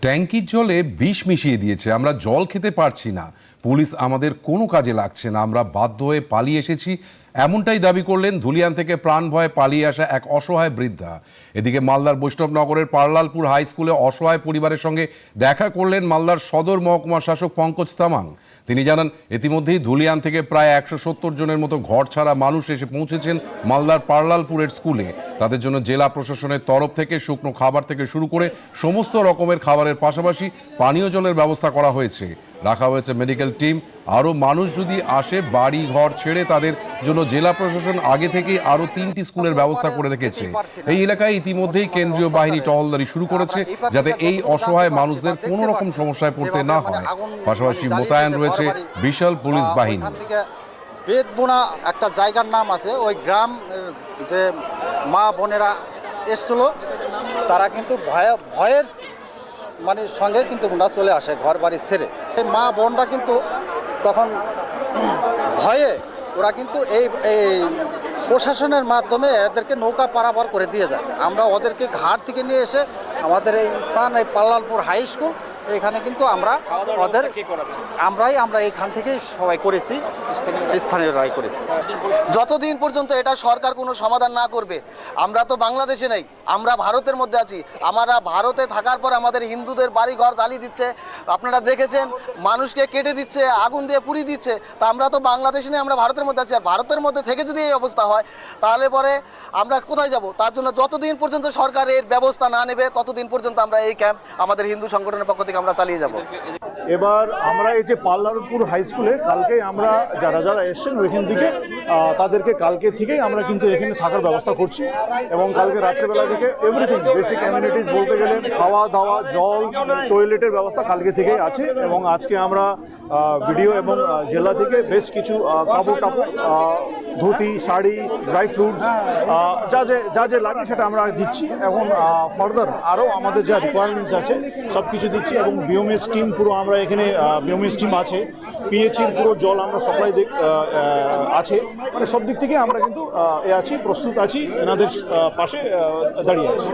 ট্যাঙ্কির জলে বিষ মিশিয়ে দিয়েছে। আমরা জল খেতে পারছি না। পুলিশ আমাদের কোনো কাজে লাগছে না। আমরা বাধ্য হয়ে পালিয়ে এসেছি। এমনটাই দাবি করলেন ধুলিয়ান থেকে প্রাণ ভয়ে পালিয়ে আসা এক অসহায় বৃদ্ধা। এদিকে মালদার বৈষ্ণবনগরের পার্লালপুর হাই স্কুলে অসহায় পরিবারের সঙ্গে দেখা করলেন মালদার সদর মহকুমা শাসক পঙ্কজ তামাং। তিনি জানান, ইতিমধ্যেই ধুলিয়ান থেকে প্রায় একশো সত্তর জনের মতো ঘর ছাড়া মানুষ এসে পৌঁছেছেন মালদার পার্লালপুরের স্কুলে। তাদের জন্য জেলা প্রশাসনের তরফ থেকে শুকনো খাবার থেকে শুরু করে সমস্ত রকমের খাবারের পাশাপাশি পানীয় জলের ব্যবস্থা করা হয়েছে। রাখা হয়েছে মেডিকেল টিম। আরও মানুষ যদি আসে বাড়ি ঘর ছেড়ে তাদের জন্য জেলা প্রশাসন আগে থেকেই আরও তিনটি স্কুলের ব্যবস্থা করে রেখেছে। এই এলাকায় ইতিমধ্যেই কেন্দ্রীয় বাহিনী টহলদারি শুরু করেছে, যাতে এই অসহায় মানুষদের কোনো রকম সমস্যায় পড়তে না হয়। পাশাপাশি মোতায়েন রয়েছে বিশাল পুলিশ বাহিনী। বেদবোনা একটা জায়গার নাম আছে, ওই গ্রাম, যে মা বোনেরা এসছিল, তারা কিন্তু ভয় ভয়ের মানে সঙ্গে কিন্তু ওরা চলে আসে ঘর বাড়ি ছেড়ে মা বোনরা কিন্তু তখন ভয়ে ওরা কিন্তু এই এই প্রশাসনের মাধ্যমে এদেরকে নৌকা পারাপার করে দিয়ে যায়। আমরা ওদেরকে ঘাট থেকে নিয়ে এসে আমাদের এই স্থান, এই পাল্লালপুর হাই স্কুল এখানে কিন্তু আমরা ওদের আমরাই আমরা এখান থেকেই সবাই করেছি। স্থানীয়রাই করেছি। যতদিন পর্যন্ত এটা সরকার কোনো সমাধান না করবে আমরা তো বাংলাদেশে নেই আমরা ভারতের মধ্যে আছি। আমরা ভারতে থাকার পর আমাদের হিন্দুদের বাড়ি ঘর জ্বালিয়ে দিচ্ছে। আপনারা দেখেছেন মানুষকে কেটে দিচ্ছে আগুন দিয়ে পুড়িয়ে দিচ্ছে। তা আমরা তো বাংলাদেশে নেই আমরা ভারতের মধ্যে আছি। আর ভারতের মধ্যে থেকে যদি এই অবস্থা হয় তাহলে পরে আমরা কোথায় যাব? তার জন্য যতদিন পর্যন্ত সরকার এর ব্যবস্থা না নেবে ততদিন পর্যন্ত আমরা এই ক্যাম্প আমাদের হিন্দু সংগঠনের পক্ষ থেকে আমরা চালিয়ে যাব। এবার আমরা এই যে পাল্লারপুর হাই স্কুলে কালকে আমরা যারা যারা এসছেন ওইখান থেকে তাদেরকে কালকে থেকেই আমরা কিন্তু এখানে থাকার ব্যবস্থা করছি এবং কালকে রাত্রেবেলা থেকে এভরিথিং বেসিক অ্যামিনিটিস বলতে গেলে খাওয়া দাওয়া, জল টয়লেটের ব্যবস্থা কালকে থেকেই আছে এবং আজকে আমরা ভিডিও এবং জেলা থেকে বেশ কিছু কাপড় টাপড় ধুতি, শাড়ি ড্রাই ফ্রুটস যা যে যা যে লাগে সেটা আমরা দিচ্ছি। এখন ফার্দার আরও আমাদের যা রিকোয়ারমেন্টস আছে সব কিছু দিচ্ছি। এবং বিওমেস টিম পুরো আমরা এখানে বিওমেস টিম আছে। পিএইচির পুরো জল আমরা সাপ্লাই আছে। মানে সব দিক থেকে আমরা কিন্তু এ আছি, প্রস্তুত আছি, এনাদের পাশে দাঁড়িয়ে আছি।